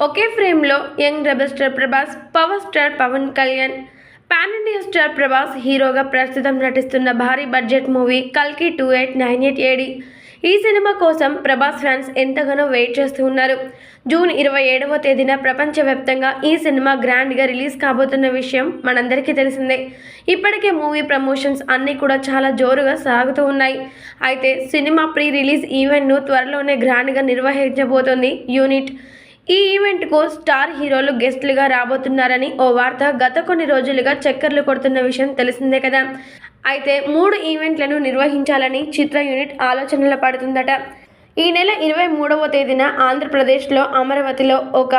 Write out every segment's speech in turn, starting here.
ఒకే ఫ్రేమ్లో young rebel star Prabhas power star Pawan Kalyan pan India star Prabhas హీరోగా ప్రస్తుతం నటిస్తున్న భారీ బడ్జెట్ మూవీ కల్కి two eight nine eight AD ఈ సినిమా కోసం ప్రభాస్ ఫ్యాన్స్ ఎంతగానో వెయిట్ చేస్తూ ఉన్నారు. జూన్ ఇరవై ఏడవ తేదీన ప్రపంచవ్యాప్తంగా ఈ సినిమా గ్రాండ్గా రిలీజ్ కాబోతున్న విషయం మనందరికీ తెలిసిందే. ఇప్పటికే మూవీ ప్రమోషన్స్ అన్నీ కూడా చాలా జోరుగా సాగుతూ ఉన్నాయి. అయితే సినిమా ప్రీ రిలీజ్ ఈవెంట్ను త్వరలోనే గ్రాండ్గా నిర్వహించబోతోంది యూనిట్. ఈ ఈవెంట్కు స్టార్ హీరోలు గెస్ట్లుగా రాబోతున్నారని ఓ వార్త గత కొన్ని రోజులుగా చక్కర్లు కొడుతున్న విషయం తెలిసిందే కదా. అయితే మూడు ఈవెంట్లను నిర్వహించాలని చిత్ర యూనిట్ ఆలోచనలు పడుతుందట. ఈ నెల ఇరవై మూడవ తేదీన ఆంధ్రప్రదేశ్లో అమరావతిలో ఒక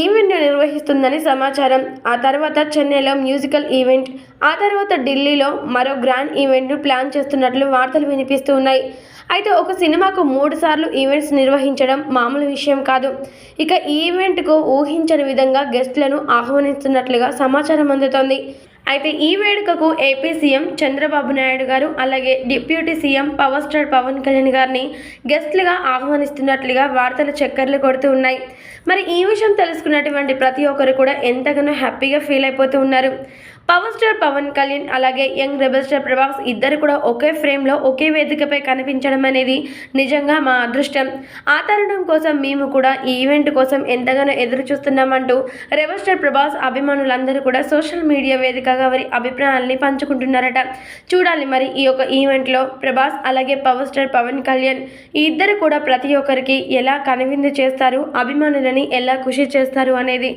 ఈవెంట్ నిర్వహిస్తుందని సమాచారం. ఆ తర్వాత చెన్నైలో మ్యూజికల్ ఈవెంట్ ఆ తర్వాత ఢిల్లీలో మరో గ్రాండ్ ఈవెంట్ను ప్లాన్ చేస్తున్నట్లు వార్తలు వినిపిస్తూ ఉన్నాయి. అయితే ఒక సినిమాకు మూడు సార్లు ఈవెంట్స్ నిర్వహించడం మామూలు విషయం కాదు. ఇక ఈ ఈవెంట్కు ఊహించని విధంగా గెస్ట్లను ఆహ్వానిస్తున్నట్లుగా సమాచారం అందుతోంది. అయితే ఈ వేడుకకు ఏపీ సీఎం చంద్రబాబు నాయుడు గారు అలాగే deputy CM power star Pawan Kalyan గారిని గెస్ట్లుగా ఆహ్వానిస్తున్నట్లుగా వార్తలు చక్కర్లు కొడుతూ ఉన్నాయి. మరి ఈ విషయం తెలుసుకున్నటువంటి ప్రతి ఒక్కరు కూడా ఎంతగానో హ్యాపీగా ఫీల్ అయిపోతూ ఉన్నారు. పవర్ స్టార్ పవన్ కళ్యాణ్ అలాగే యంగ్ రెబల్ స్టార్ ప్రభాస్ ఇద్దరు కూడా ఒకే ఫ్రేమ్లో ఒకే వేదికపై కనిపించడం అనేది నిజంగా మా అదృష్టం. ఆ తరుణం కోసం మేము కూడా ఈ ఈవెంట్ కోసం ఎంతగానో ఎదురు చూస్తున్నామంటూ రెబల్ స్టార్ ప్రభాస్ అభిమానులందరూ కూడా సోషల్ మీడియా వేదికగా వారి అభిప్రాయాల్ని పంచుకుంటున్నారట. చూడాలి మరి ఈ యొక్క ఈవెంట్లో ప్రభాస్ అలాగే పవర్ స్టార్ పవన్ కళ్యాణ్ ఈ ఇద్దరు కూడా ప్రతి ఒక్కరికి ఎలా కనువిందు చేస్తారు అభిమానులని ఎలా ఖుషి చేస్తారు అనేది.